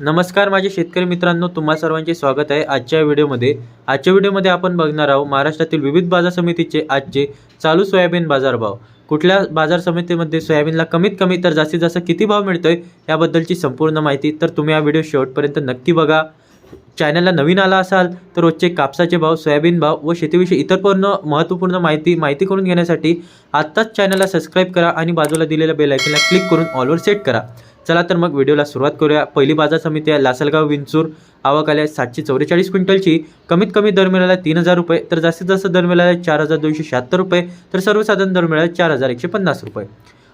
नमस्कार माझे शेतकरी मित्रांनो तुम्हा सर्वांचे स्वागत आहे आजच्या व्हिडिओमध्ये. आजच्या व्हिडिओमध्ये आपण बघणार आहोत महाराष्ट्रातील विविध बाजार समितीचे आजचे चालू सोयाबीन बाजारभाव. कुठल्या बाजार समितीमध्ये सोयाबीनला कमीत कमी तर जास्तीत जास्त किती भाव मिळतोय याबद्दलची संपूर्ण माहिती तर तुम्ही हा व्हिडिओ शेवटपर्यंत नक्की बघा. चॅनलला नवीन आला असाल तर रोजचे कापसाचे भाव सोयाबीन भाव व शेतीविषयी इतर पूर्ण महत्त्वपूर्ण माहिती माहिती करून घेण्यासाठी आत्ताच चॅनलला सबस्क्राईब करा आणि बाजूला दिलेल्या बेल आयकनला क्लिक करून ऑलवर सेट करा. चला तर मग व्हिडिओला सुरुवात करूया. पहिली बाजार समिती आहे लासलगाव विंचूर. आवक आल्या सातशे चौवेचाळीस क्विंटलची. कमीत कमी दर मिळाला तीन हजार रुपये. तर जास्तीत जास्त दर मिळाला चार हजार दोनशे शहात्तर रुपये. तर सर्वसाधारण दर मिळाला चार हजार एकशे पन्नास रुपये.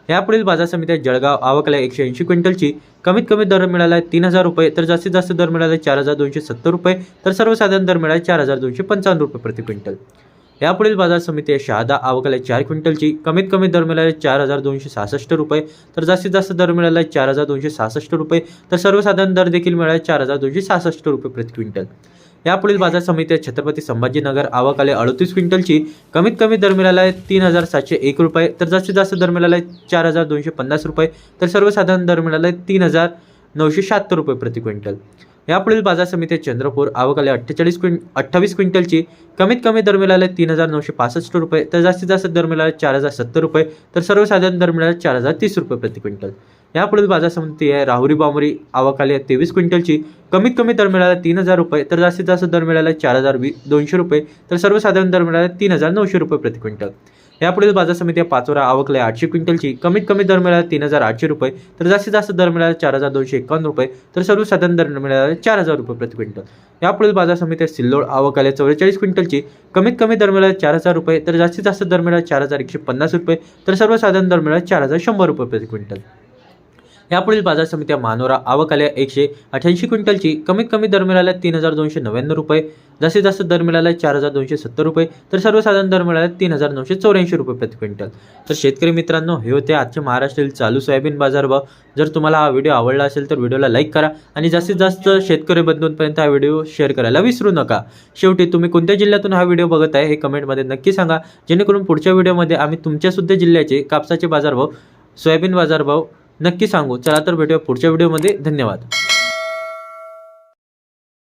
यापुढील बाजार समिती आहे जळगाव. आवक आल्या एकशे ऐंशी क्विंटलची. कमीत कमी दर मिळाला आहे तीन हजार रुपये. तर जास्तीत जास्त दर मिळाला चार हजार दोनशे सत्तर रुपये. तर सर्वसाधारण दर मिळाला चार हजार दोनशे पंचावन्न रुपये प्रति क्विंटल. यापुढील बाजार समिती शहादा आवकाला चार क्विंटलची कमीत कमी दर मिळाले चार हजार दोनशे सहासष्ट रुपये. तर जास्तीत जास्त दर मिळाला चार हजार दोनशे सहासष्ट रुपये. तर सर्वसाधारण दर देखील मिळाला चार हजार दोनशे सहासष्ट रुपये प्रति क्विंटल. यापुढील बाजार समिती छत्रपती संभाजीनगर आवकाले अडतीस क्विंटलची कमीत कमी दर मिळाला आहे तीन हजार सातशे एक रुपये. तर जास्तीत जास्त दर मिळाला आहे चार हजार दोनशे पन्नास रुपये. तर सर्वसाधारण दर मिळाला आहे तीन हजार नऊशे शहात्तर रुपये प्रति क्विंटल. यापुढील बाजार समिती आहे चंद्रपूर आवकाले अठ्ठेचाळीस क्विं अठ्ठावीस क्विंटलची कमीत कमी दर मिळाला तीन हजार नऊशे पासष्ट रुपये तर जास्तीत जास्त दर मिळाला चार हजार सत्तर रुपये तर सर्वसाधारण दर मिळाला चार हजार तीस रुपये प्रति क्विंटल. यापुढील बाजार समिती आहे राहुरी बामुरी आवकाले तेवीस क्विंटलची कमीत कमी दर मिळाला तीन हजार रुपये तर जास्तीत जास्त दर मिळाला चार हजार वी दोनशे रुपये तर सर्वसाधारण दर मिळाला तीन हजार नऊशे रुपये प्रति क्विंटल. यापुढील बाजार समिती आहे पाचोरा आवकले आठशे क्विंटलची कमीत कमी दर मिळाला तीन हजार आठशे रुपये तर जास्तीत जास्त दर मिळाला चार हजार दोनशे एकावन्न रुपये तर सर्वसाधारण दर मिळाला चार हजार रुपये प्रति क्विंटल. यापुढील बाजार समिती सिल्लोड आवक आल्या चौवेचाळीस क्विंटलची कमीत कमी दर मिळाला चार हजार रुपये तर जास्तीत जास्त दर मिळाला चार हजार एकशे पन्नास रुपये तर सर्वसाधारण दर मिळाला चार हजार शंभर रुपये प्रति क्विंटल. यापुढील बाजार समित्या मानोरा आवक आल्या एकशे अठ्याऐंशी क्विंटलची कमीत कमी दर मिळाला तीन हजार दोनशे नव्याण्णव रुपये. जास्तीत जास्त दर मिळाला चार हजार दोनशे सत्तर रुपये. तर सर्वसाधारण दर मिळाला तीन हजार नऊशे चौऱ्याऐंशी रुपये प्रति क्विंटल. तर शेतकरी मित्रांनो हे होते आजचे महाराष्ट्रातील चालू सोयाबीन बाजारभाव जर तुम्हाला हा व्हिडिओ आवडला असेल तर व्हिडिओला लाईक करा आणि जास्तीत जास्त शेतकरी बंधूंपर्यंत हा व्हिडिओ शेअर करायला विसरू नका. शेवटी तुम्ही कोणत्या जिल्ह्यातून हा व्हिडिओ बघत आहे हे कमेंटमध्ये नक्की सांगा. जेणेकरून पुढच्या व्हिडिओमध्ये आम्ही तुमच्यासुद्धा जिल्ह्याचे कापसाचे बाजारभाव सोयाबीन बाजारभाव नक्की सांगू. चला तर भेटूया पुढच्या व्हिडिओमध्ये. धन्यवाद.